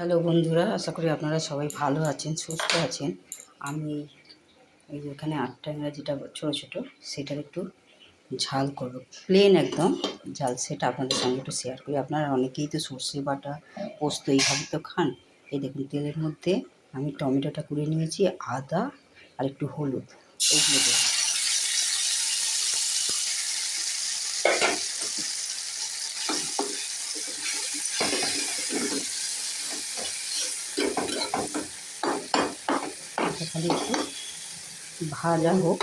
Hello বন্ধুরা, আশা করি আপনারা সবাই ভালো আছেন, সুস্থ আছেন। আমি এই যে এখানে আট যেটা ছোটো ছোটো, সেটার একটু ঝাল করব। প্লেন একদম ঝাল, সেটা আপনাদের সঙ্গে একটু শেয়ার করি। আপনারা অনেকেই তো সর্ষে বাটা, পোস্ত এইভাবে তো খান। এই দেখুন, তেলের মধ্যে আমি টমেটোটা কুড়ে নিয়েছি, আদা আর একটু হলুদ। এইগুলো এটা খালি একটু ভাজা হোক।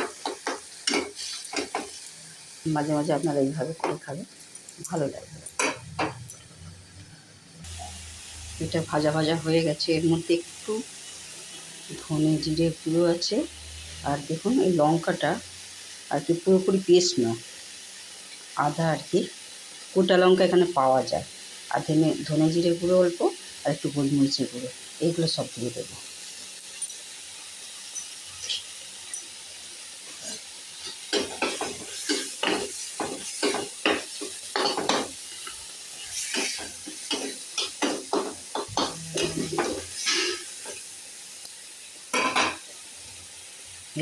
মাঝে মাঝে আপনারা এইভাবে করে খাবেন, ভালো লাগবে এটা ভাজা ভাজা হয়ে গেছে, এর মধ্যে একটু ধনে জিরে গুঁড়ো আছে। আর দেখুন, এই লঙ্কাটা আর কি পুরোপুরি পেস্ট নয় আদা আর কি, গোটা লঙ্কা এখানে পাওয়া যায়। আর ধনে ধনে জিরে গুঁড়ো অল্প আর একটু গোলমরিচের গুঁড়ো এইগুলো সব দিয়ে দেবো।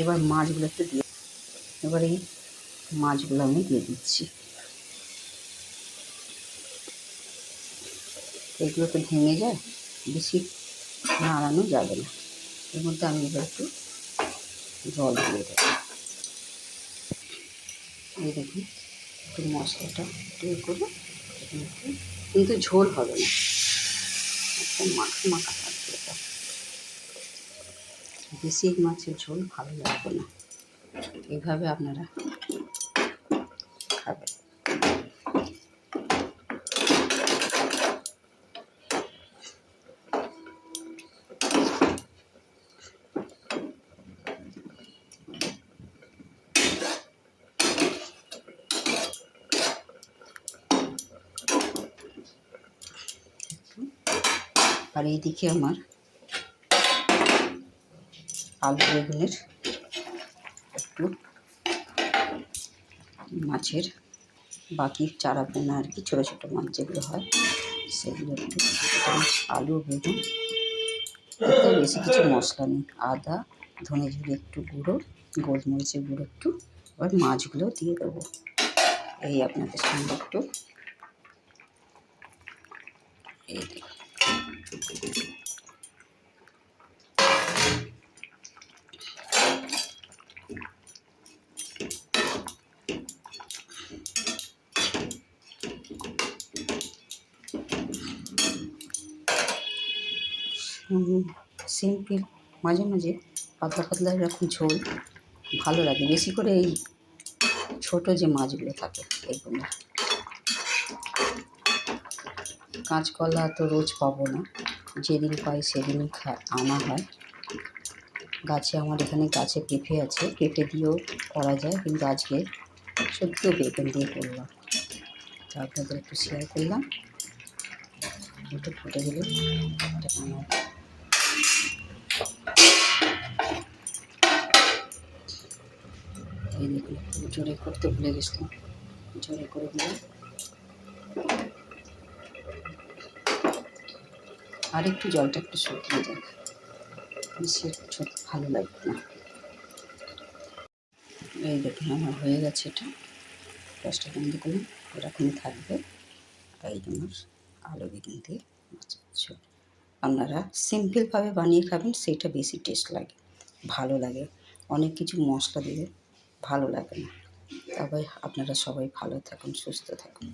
এবার মাছগুলো একটু দিয়ে এবার এই মাছগুলো আমি দিয়ে দিচ্ছি। এগুলো তো ভেঙে যায়, বেশি নাড়ানো যাবে না। এর মধ্যে আমি এবার একটু জল দিয়ে দেবো। এই দেখুন, একটু মশলাটা একটু করে, কিন্তু ঝোল হবে না। একদম মাখা মাখা। বেশি মাছের ঝোল ভালো লাগবে না। এইভাবে আপনারা খাবেন। আর এইদিকে আমার আলু বেগুনের একটু মাছের বাকি চারা পোনা আর কি, ছোটো ছোটো মাছ যেগুলো হয়, সেগুলো একটু আলু বেগুন বেশি কিছু মশলা নেই। আদা, ধনে জিরে একটু গুঁড়ো, গোলমরিচের গুঁড়ো একটু, এবার মাছগুলো দিয়ে দেবো। এই আপনাদের সঙ্গে একটু। এই সিম্পল মাঝে মাঝে পাতলা পাতলা এরকম ঝোল ভালো লাগে। বেশি করে এই ছোটো যে মাছগুলো থাকে, এগুলো। কাঁচকলা তো রোজ পাবো না। যেদিন পাই সেদিন আনা হয়। গাছে আমার এখানে গাছে পেঁপে আছে, পেঁপে দিয়েও করা যায়, কিন্তু আজকে সত্যিও বেগুন দিয়ে করলাম। তো আপনাদের একটু শেয়ার করলাম। একটু ফুটে আমার এই জোরে করতে ভুলে গেছিলাম জোরে করে দিলাম। আর একটু জলটা একটু শুকিয়ে যাক বেশি ভালো লাগবে না। এই দেখুন, আমার হয়ে গেছে এটা। গ্যাসটা বন্ধ করলাম। এরকমই থাকবে। এই জন্য আলু বেগুন দিয়ে ঝোল। আপনারা সিম্পলভাবে বানিয়ে খাবেন, সেটা বেশি টেস্ট লাগে, ভালো লাগে। অনেক কিছু মশলা দিলে ভালো লাগে না। তবে আপনারা সবাই ভালো থাকুন, সুস্থ থাকুন।